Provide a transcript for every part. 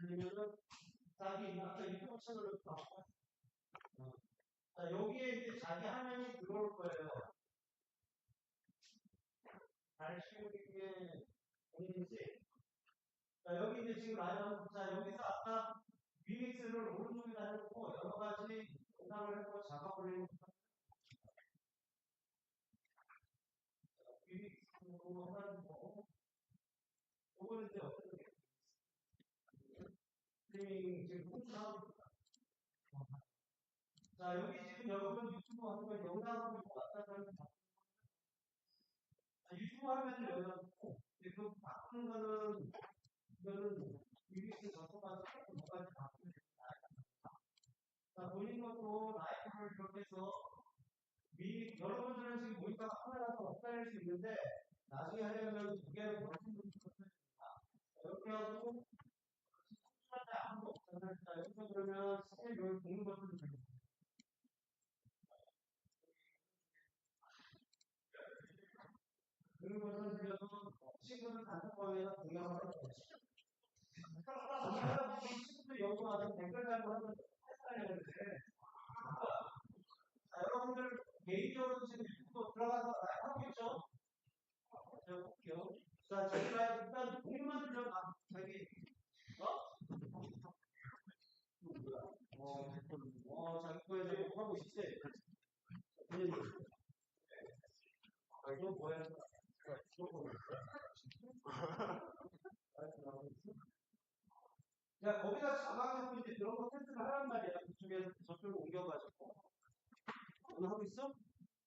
들리면은 자기 채널을 나와. 어. 자 여기에 이제 자기 화면이 들어올 거예요. 잘 키우기에 공인지. 자 여기 이제 지금 라이브 자 여기서 아까 리믹스를 오른쪽에다 해놓고 여러 가지 영상을 해서 작업 올리는 리믹스로 하는 거. 이제 어떻게 스트리밍 지금 홍보하고. 자 여기 지금 여러분 유튜브 거 영상으로 왔다 거. 자, 유튜브 여기다 놓고 그 바꾸는 거는 이거는 리믹스 전송가서 뭐까지 바꾸는 자, 본인 것도 라이브를 이렇게 해서 미, 여러분들은 지금 모니터가 하나라서 없다할 수 있는데 나중에 하려면 두 개를 버튼 분이 있습니다. 이렇게 그러면. 친구들 연구하는 댓글 달고 하는 헷갈리는데 자, 여러분들 개인적으로 지금 유튜브 들어가서 라이브 하고 있죠? 자, 라이브 일단 공유만 들려봐. 자기, 어? 어, 어, 자기 거에 지금 하고 있지? 본인 아, 이거 뭐야? 이거 뭐야? 라이브 나오고 있어? 야, 거기다 자막하고 이제 그런 거 테스트를 하란 말이야. 그쪽에서 저쪽으로 옮겨가지고. 오늘 하고 있어?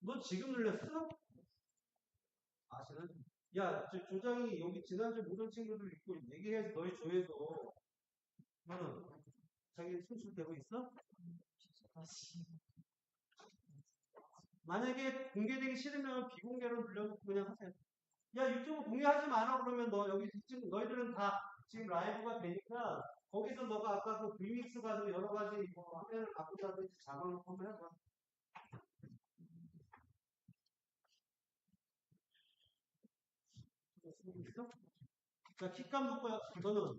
너 지금 눌렸어? 아시는? 야, 저 조장이 여기 지난주 모든 친구들 있고 얘기해서 너희 조에서 너는 자기 송출되고 있어? 만약에 공개되기 싫으면 비공개로 눌려놓고 그냥 하세요. 야, 유튜브 공개하지 마라 그러면 너 여기 지금 너희들은 다 지금 라이브가 되니까 거기서 너가 아까 그 리믹스 가지고 여러 가지 뭐 화면을 바꾸다든지 작업을 한번 해봐. 자, 킥감 놓고요. 너는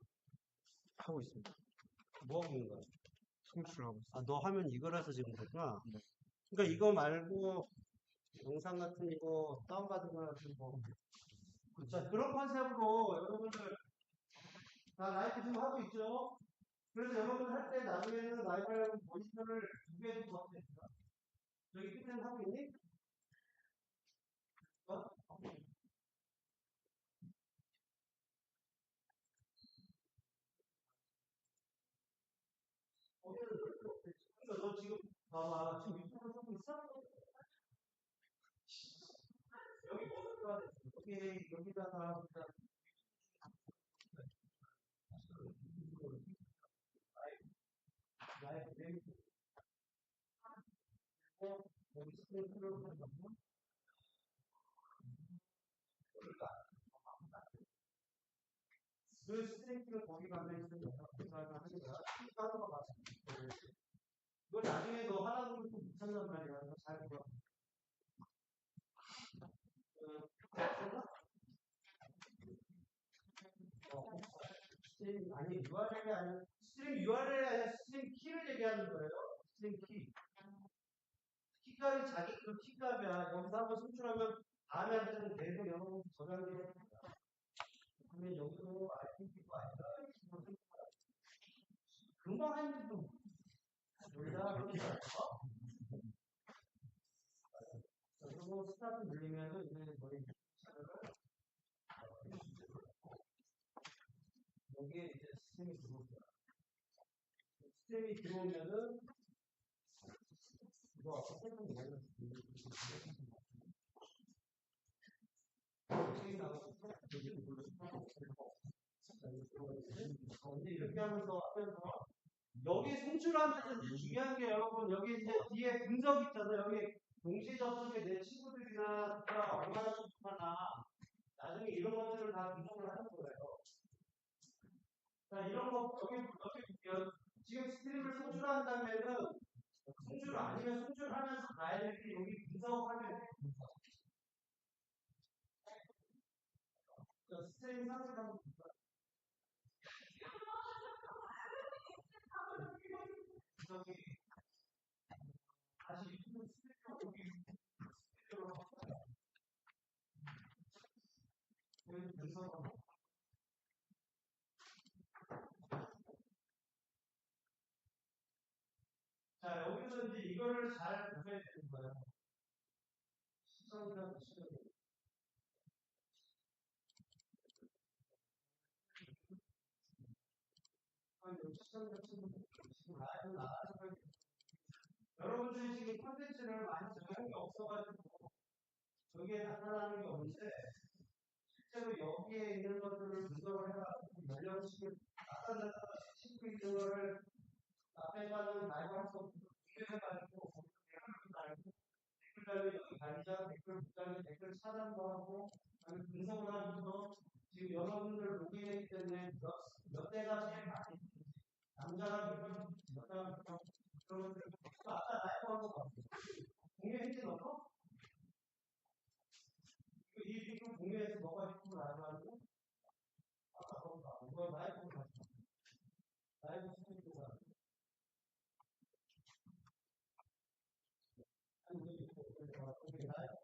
하고 있습니다. 뭐 하고 있는 거야? 송출하고 있습니다. 아, 너 하면 이거라서 지금 그렇구나. 네. 그러니까 이거 말고 영상 같은 거 다운받은 거 같은 거. 자, 그런 컨셉으로 여러분들 다 라이브 지금 하고 있죠? 그래서 여러분 할때 나중에는 라이브 모니터를 두 개도 더 됩니다. 여기 끝에는 하고 있니? 어? 거기는 그렇게 없대. 그러니까 너 지금 봐봐. 지금 유튜브 쓰고 있어? 여기 뭐 들어가야 돼? 여기, 여기다가 일단 라이브 네이버. 그리고 여기 거 여기가 그 스트레이트를 거기 가면 거야. 그사람 하니까 하는 거 맞아. 이거 나중에 너 하나 보면 또못 찾는 말이야. 너잘 보라. 어, 스트림 아니 URL이 아니라 스트림 URL이 아니라 스트림 키를 얘기하는 거예요. 스트림 키. 키값이 자기 그 키값이야. 여기서 한번 송출하면 다음에 할 때는 계속 저장을 해야 됩니다. 근데 여기도 IPT가 아니라 금방 했는데도 놀다 그러니까 그리고 스타트 눌리면은 이제 머리 채널을 여기에 이제 스팀이 들어올 거야. 스팀이 들어오면은 이거 아까 설명 근데 이렇게 하면서 하면서 여기 송출하면서 중요한 게 여러분 여기 이제 뒤에 분석 있잖아요. 여기 동시 접속에 내 친구들이나 얼마나 나중에 이런 것들을 다 분석을 하는 거예요. 자, 이런 거 여기 보면 지금 스트립을 송출한다면은 송출 아니면 송출하면서 가야 되는데 여기 분석하면 되는 거. 스트림 상승하는 분석. 저기 다시 스트립 여기. 스트립으로 네, 분석하고 되는 지금 라이브 나가서 여러분들이 지금 콘텐츠를 많이 정한 게 없어가지고 저기에 나타나는 게 없는데 실제로 여기에 있는 것들을 분석을 해가지고 연령식을 나타나서 친구 있는 거를 앞에 가는 할수 없고 비교해가지고 거기서 댓글도 달고 댓글 달고 여기 달리자 댓글 붙달리 댓글 차단도 하고 그다음에 분석을 하면서 지금 여러분들 로그인했기 때문에 몇, 몇 대가 제일 많이 남자가 몇 명, 여자가 몇 명, 그런 것들 아까 라이브 한거 봤어요. 공유했지 너도? 이거 이 지금 공유해서 너가 하는 거? 아까 그거 봐. 이거 라이브 봤어. 라이브 스튜디오가 아니 이거 이거 이거 이거 라이브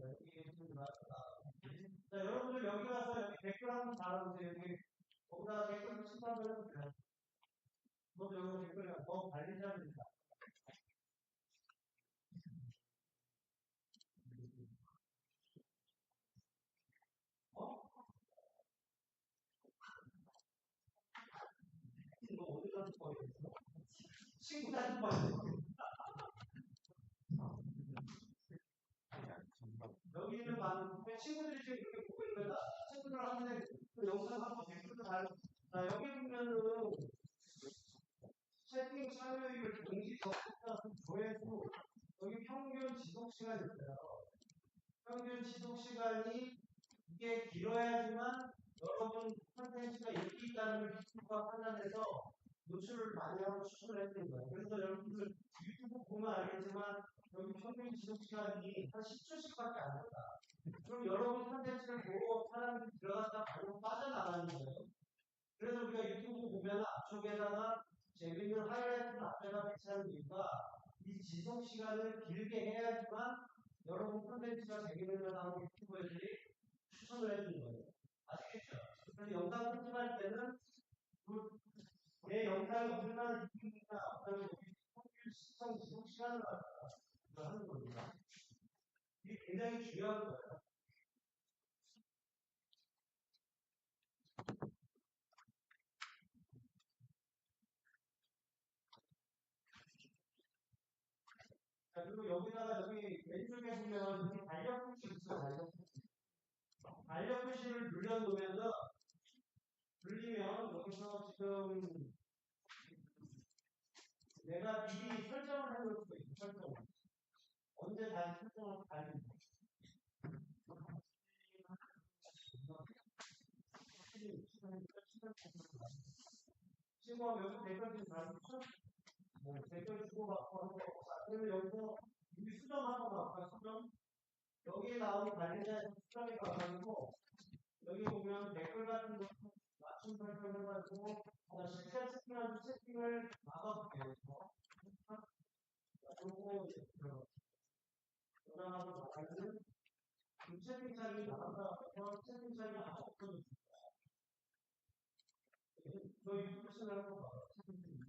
자, 여기 좀 나왔다. 자, 여러분들 여기 와서 여기 댓글 한번 달아보세요. 여기 거기다 댓글 친다면 돼요. 뭐 여기 댓글 뭐 관리자입니다. 어? 이거 어디 가서 버렸어? 친구 다시 버렸어. 여기 있는 많은 그 친구들이 지금 이렇게 보고 있는 거다. 친구들 하는데 그 영상 한번 댓글도 달. 자 여기 보면은 채팅 참여율 동시 접속자 조회수 여기 평균 지속 시간이 있어요. 평균 지속 시간이 이게 길어야지만 여러분 컨텐츠가 인기 있다는 걸 유튜브가 판단해서 노출을 많이 하고 추천을 했던 거예요. 그래서 여러분들 유튜브 보면 알겠지만 여기 평균 지속 시간이 한 10초씩밖에 안 된다. 그럼 여러분 컨텐츠를 보고 사람들이 들어갔다 바로 빠져나가는 거예요. 그래서 우리가 유튜브 보면 앞쪽에다가 재밌는 하이라이트를 앞에다 배치하는 이유가 이 지속 시간을 길게 해야지만 여러분 컨텐츠가 재밌는 걸 하고 유튜버들이 추천을 해주는 거예요. 아시겠죠? 그래서 영상 편집할 때는 그, 내 영상이 얼마나 이쁘니까 어떤 평균 시청 지속 시간을 갖다가 하는 겁니다. 이게 굉장히 중요한 거예요. 자, 그리고 여기다가 여기 왼쪽에 보면 여기 달력 표시 있어요, 달력 표시. 달력 표시를 눌러놓으면서 눌리면 여기서 지금 내가 미리 설정을 해놓을 수가 있어, 설정. 언제 다시 설정을 거. 신고하면 여기 댓글 좀 달아주죠? 뭐, 댓글 주고받고 하는 거. 자, 그러면 여기서 우리 수정 한번 나올까, 수정? 여기에 나오는 관련자에서 수정이 가가지고, 여기 보면 댓글 같은 거 맞춤 설정해가지고, 자, 실제 채팅하는 채팅을 막아볼게요. 자, 요거, 그, 저장하고 나가는 그 채팅창이 나간다. 그래서 채팅창이 아마 없어졌습니다. 너 유튜브 채널 한번 봐봐. 채팅창.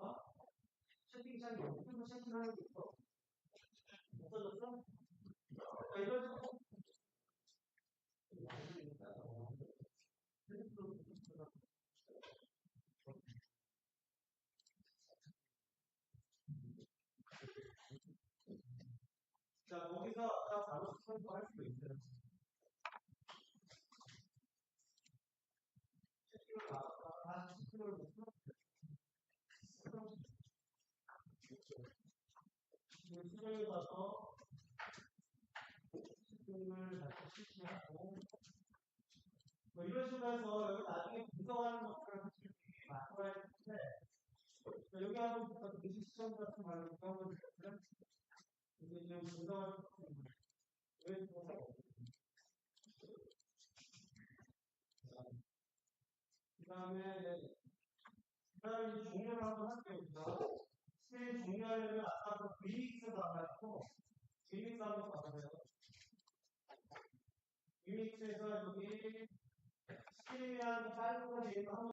어? 채팅창이 유튜브 채팅하는 게 있어. 없어졌어? 아, 이런 식으로. 자, 거기서 아까 바로 선거할 수도 있어요. 채팅을 나갔다가 다시 채팅을 놓고 수정에 가서 채팅을 다시 실시하고 뭐 이런 식으로 해서 여기 나중에 분석하는 것들을 사실 되게 만들어야 되는데 자, 여기 한번 볼까? 동시 시청 같은 말로 한번 볼까요? 이게 지금 분석을 왜 분석 다음에 그 다음에 이제 종료를 한번 할게요. 그죠? 스테이 종료하려면 아까 그 VX 봐가지고 VX 한번 봐보세요. VX에서 여기 스테이한 파일을 한번